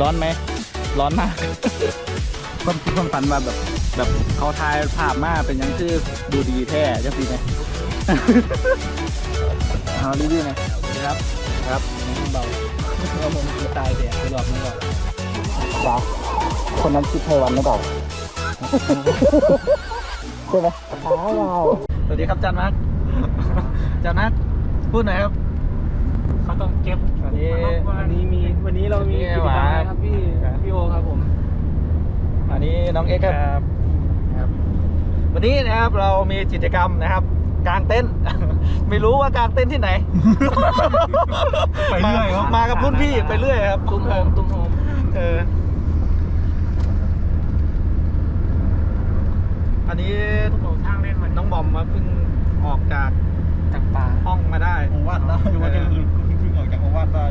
ร้อนไหม ร้อนมากความคิดความฝันว่าแบบ แบบเขาถ่ายภาพมาเป็นหยังคือดูดีแท้จังสิไหมเอารีวิวหน่อยครับ ครับเบาเราผมคือตายแดดไปรอบนึงก่อนสาวคนนั้นคิดไทยวันหรือเปล่าใช่ไหมอ้าวสวัสดีครับจันมักจันมักพูดหน่อยครับ เขาต้องเก็บวันนี้วันนี้มีวันนี้เรามีวันนี้กิจกรรมหวานอะไรครับพี่พี่โอครับผม อันนี้น้องเอ็กซ์ครับครับ วันนี้นะครับเรามีกิจกรรมนะครับกางเต็นท์ไม่รู้ว่ากางเต็นท์ที่ไหน ไปเรื่อยครับมามากับรุ่นพี่ไปเรื่อยครับตุ้มโฮมตุ้มโฮมเอออันนี้ตุ้มโฮมทางเล่นมันน้องบอมมาเพิ่งออกจากจากป่าห้องมาได้โอวาทได้วันนี้เพิ่งออก จากโอวาทได้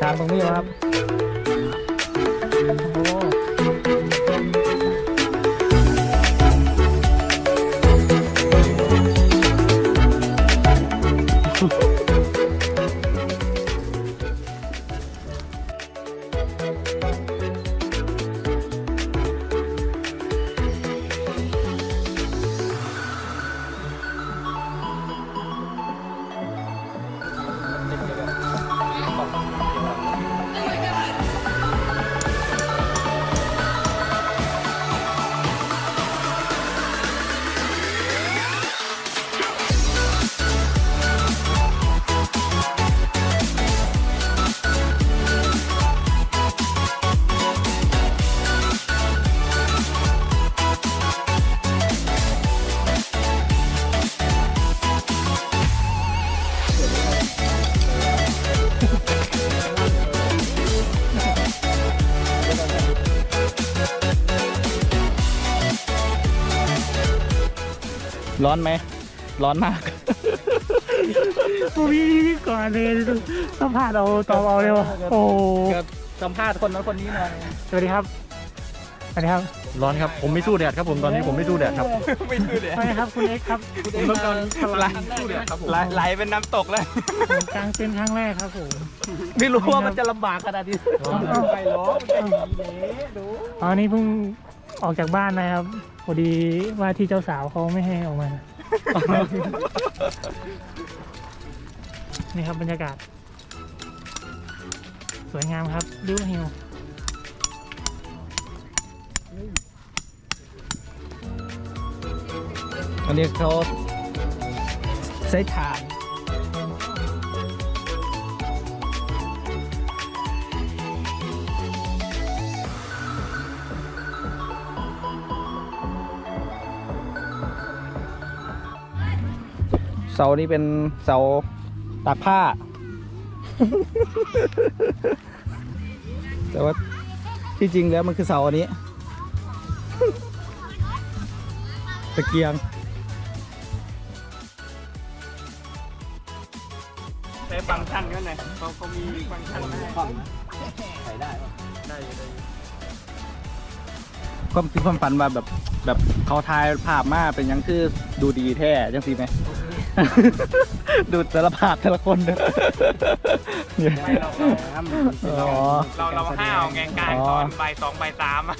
ทางตรงนี้ครับ ร้อนไหม ร้อนมากผู้พี่ก่อนเลยสัมภาษณ์เอาตอบเอาเลยวะโอ้โหครับสัมภาษณ์คนนั้นคนนี้หน่อยสวัสดีครับสวัสดีครับร้อนครับผมไม่สู้แดดครับผมตอนนี้ผมไม่สู้แดดครับไม่ดูเลยไม่ครับคุณเอ็กซ์ครับผมต้องการพลังสู้เดือดครับผมไหลไหลเป็นน้ำตกเลยผมกลางเต็นท์ครั้งแรกครับผมไม่รู้ว่ามันจะลำบากขนาดนี้ไปล้ออ๋อนี่เพิ่ง ออกจากบ้านนะครับพอดีว่าที่เจ้าสาวเขาไม่ให้ออกมา นี่ครับบรรยากาศ สวยงามครับริ้วฮิลอันนี้เขาใช้ถ่าน สานี้เป็นเสาตากผ้า แต่ว่าที่จริงแล้วมันคือเสาอันนี้ ตะเกียงใช้ฟังก์ชันกันหน่อยเขาเขามีฟังก์ชันให้ใส่ได้ได้เลย ความคิดความฝันว่าแบบแบบเขาถ่ายภาพมาเป็นหยังคือดูดีแท้จังสิไหม ดูแต่ละภาพแต่ละคนเด้อเนี่ยไม่เราเราอ๋อ เราเราห้าวไงกลางตอนบ่ายสองบ่ายสามอะ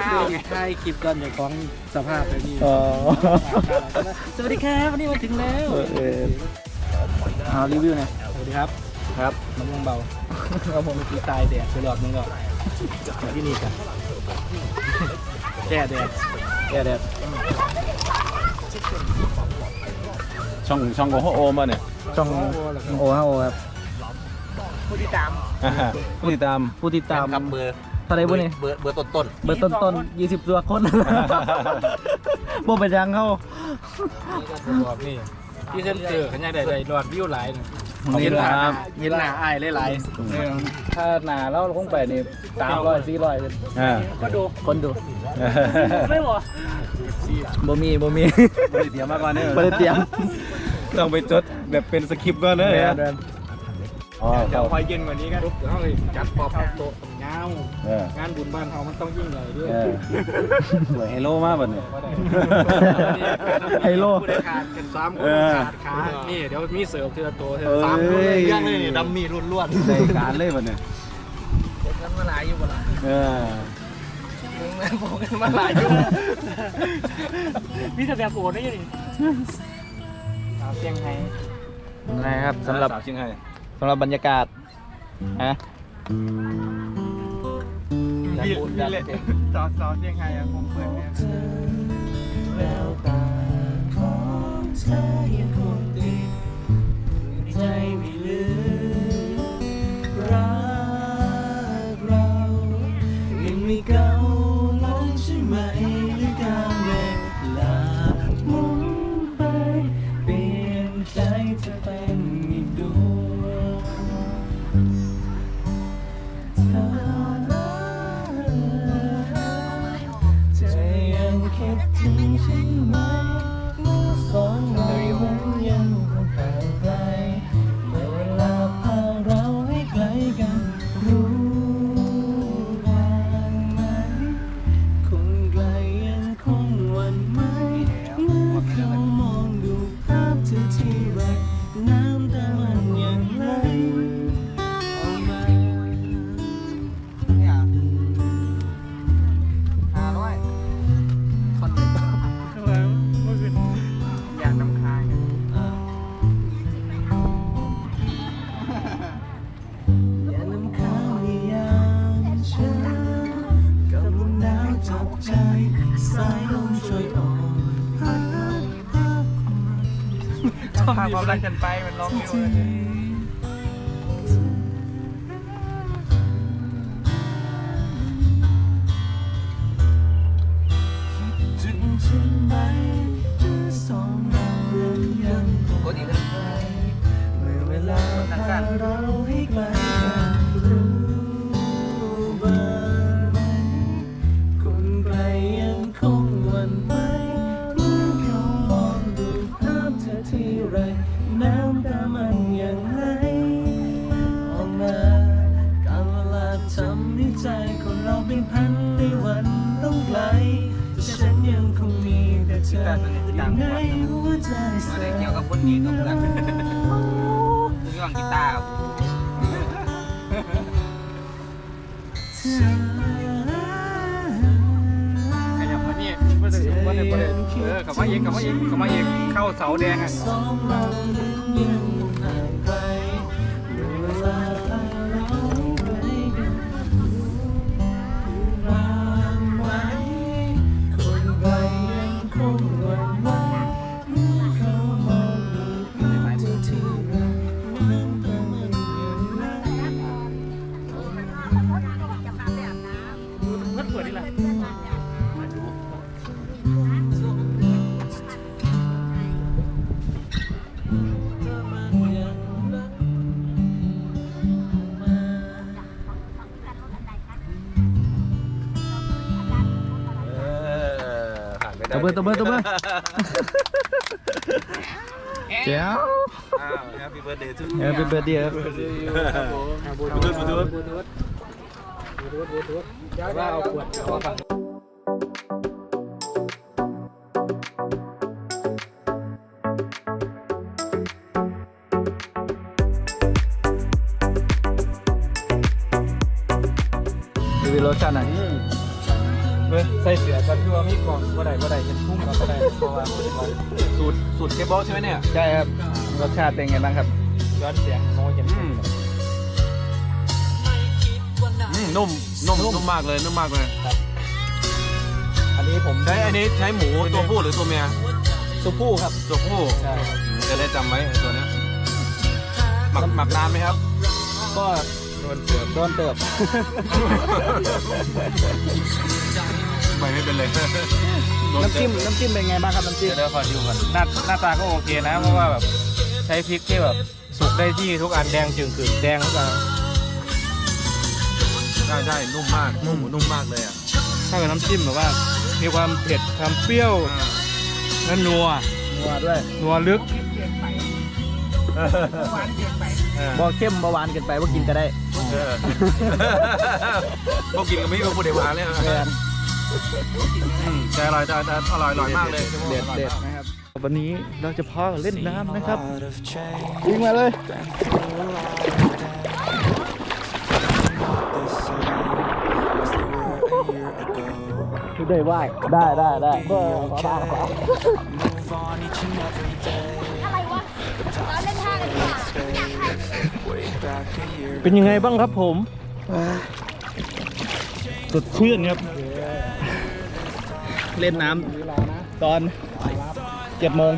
ห้าวไง ถ่ายคลิปก่อนอย่าฟ้องสภาพแบบนี้อ๋อ สวัสดีครับวันนี้มาถึงแล้ว เออเออเอารีวิวหน่อยสวัสดีครับครับน้ำมงเบาเอาผมคือตายแดดไปรอบนึงก่อนมาที่นี่กัน แก้แดดแก้แดดช่องช่องของโอมาเนี่ยช่องโอฮะโอครับผู้ที่ตามผู้ติดตาม ผู้ติดตามครับเบอร์เท่าไหรบุนี่เบอร์เบอร์ต้นต้นเบอร์ต้นต้นยี่สิบตัวคนบ่เป็นยังเขาบอกนี่ที่เซนเจอขันยังได้ได้รอดวิวหลายนะเห็ นหนาครับเห็นหนาอายหลายๆถ้าหนาแล้วคงไปนี่สามร้อยสี่ร้อยอ่าก็ดูคนดูไม่หรอบ่มีบ่มีบริเตรียมมาก่อนเนี่ยบ่ได้เตรียมต้องไปจดแบบเป็นสคริปต์ก่อนเลยเดิอะน เดินอ๋อเดี๋ยวพอเย็นกว่านี้ก็ปุ๊บเดี๋ยวเขาเลยจัดปอบโต๊ะเงาเอองานบุญบ้านเขามันต้องยิ่งใหญ่ด้วยเออสวยไฮโลมากบัดนี้ก็ได้ไฮโล ผู้ได้ขาดกันสามคเอนอขาดขานี่เดี๋ยวมีเสิร์ฟทีละตัวเถเอ้อะยสามคนเลยย่างเลยนี่ดำมีรุ่นล้วนได้การเลยบัดนี้กันมาหลายอยู่บ่ล่ะเออมึงแม่บอกกันมาหลายอยู่มีแต่แบบโอดได้ยังไงสาวเชียงไฮ้นะครับสำหรับ สาวเชียงไฮ้ สำหรับบรรยากาศฮะพี่พี่เล่นสาวสาวเชียงไฮ้อะผมเปิดเนี่ย ถ้าพาความรักกันไปมันร้องเร็วเลยเนี่ยถึงฉันไหมเมื่อสองเรานั้นยังคงไกลเมื่อเวลาพาเราให้ไกล ขยับมานี่เพื่อนจะว่าได้ประเด็นเออกลับมาเองกลับมาเองกลับมาเองเข้าเสาแดงอะ ผ่านไปตบมือตบมือตบมือเจ้าอ้าวแฮปปี้ เบิร์ดเดย์ทุกเออเป็นเบอร์เดียวครับครับผมบูทูธบูทูธบูทูธบูทูธบูทูธว่าเอาขวดเอาฝั่งรีวิวรสชาติหน่อยเว้ยใส่เสือกันคือว่ามีกล่องบ่ได้บ่ได้เห็นพุ่งกับบ่ได้เพราะว่าสูตรสูตรเคบอลใช่ไหมเนี่ยใช่ครับรสชาติเป็นไงบ้างครับย้อนเสียงมองเห็นอืมนุ่มนุ่มนุ่มมากเลยนุ่มมากเลยอันนี้ผมใช้อันนี้ใช้หมูตัวผู้หรือตัวเมียตัวผู้ครับตัวผู้ใช่ครับอืมจะได้จำไว้ไอ้ตัวเนี้ยหมักหมักนานไหมครับ ก็โดนเสือโดนเติบ ไปไม่เป็นเลยน้ำจิ้มน้ำจิ้มเป็นไงบ้างครับน้ำจิ้มเดี๋ยวขอดูก่อนหน้าหน้าตาก็โอเคนะ เพราะว่าแบบใช้พริกที่แบบสุกได้ที่ทุกอันแดงจึงคือแดงทุกอันใช่ใช่นุ่มมากนุ่มนุ่มมากเลยอะถ้ากับน้ำจิ้มแบบว่า มีความเผ็ดความเปรี้ยวและนัวนัวด้วยนัวลึก เอบ่เข้มบ่หวานเกินไปบ่กินก็ได้เออพวกกินกับไม่มีพูดเดี๋ยวหวานเลยแม่นอืมแต่อร่อยแต่แต่อร่อยอร่อยมากเลยเด็ดเด็ดนะครับวันนี้เราจะพาเล่นน้ำนะครับ Out of change ยิงมาเลย Been through a lot of days Not the same as they were a year ago ได้ไหวได้ได้ได้เบอร์ Move on each and every day อะไรวะ เราเล่นท่ากันดีกว่า Way back a year เป็นยังไงบ้างครับผม สดชื่นครับ เล่นน้ำตอนเจ็ดโมง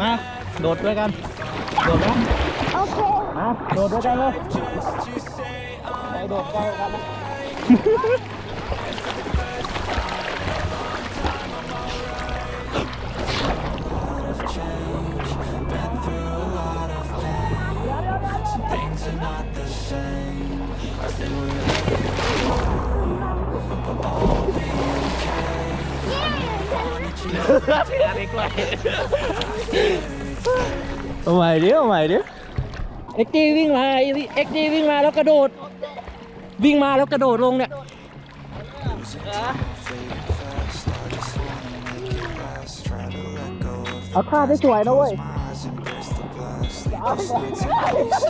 มาโดดด้วยกัน โดดนะโอเคมาโดดด้วยกันเลยไปโดดใกล้กันนะ เอาใหม่ดิเอาใหม่ดิเอ็กจีวิ่งมาเอ็กจีวิ่งมาแล้วกระโดด วิ่งมาแล้วกระโดดลงเนี่ย Try to let go of เอาท่าได้สวยนะเว้ย eyes embrace the blast Leave the states increase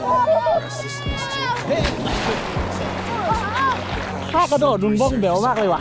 Restlessness to ท่ากระโดดดุนบ้องเบลมากเลยว่ะ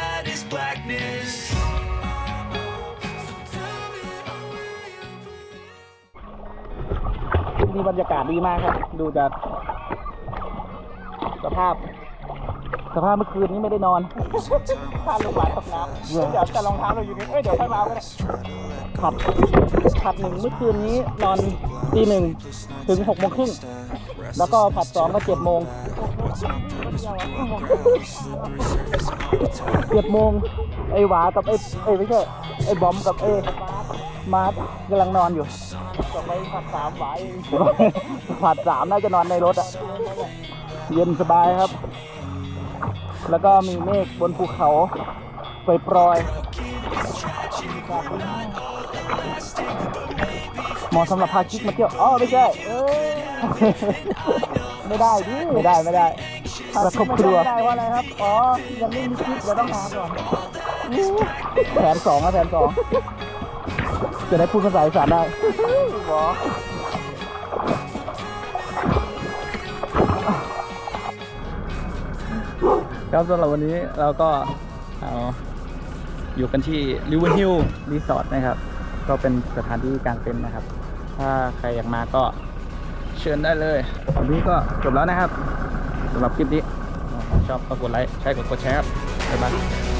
นี่บรรยากาศดีมากครับ ดูจากสภาพ สภาพเมื่อคืนนี้ไม่ได้นอนพาลูกหลานตกน้ำเดี๋ยวจะรองเท้าเราอยู่นี่เอ้ยเดี๋ยวค่อยมาเอาก็ได้ขับขับหนึ่งเมื่อคืนนี้นอนตีหนึ่งถึงหกโมงครึ่งแล้วก็ผัดสองก็เจ็ดโมงเจ็ดโมงไอ้หวากับไอ้ไอ้ไม่ใช่ไอ้บอมกับไอ้ มาร์ทกำลังนอนอยู่ต่อไปผัดสามหวายผัดสามน่าจะนอนในรถอะเย็นสบายครับ แล้วก็มีเมฆบนภูเขาปล่อยปลอยเหมาะสำหรับพาคิกมาเที่ยว อ๋อ ไม่ใช่เอ้ยไม่ได้ดิไม่ได้ไม่ได้ประคบครัวไม่ได้ว่าอะไรครับ อ๋อ ยังไม่มีคลิปเดี๋ยวต้องหาก่อนแผนสองนะแผนสอง จะได้พูดภาษาอีสานได้บอครับสำหรับวันนี้เราก็เอาอยู่กันที่ริเวอร์ฮิลรีสอร์ทนะครับ ก็เป็นสถานที่กางเต็นท์นะครับ ถ้าใครอยากมาก็เชิญได้เลยวันนี้ก็จบแล้วนะครับสำหรับคลิปนี้ ชอบก็กดไลค์ใช่กดกดแชร์ครับบ๊ายบาย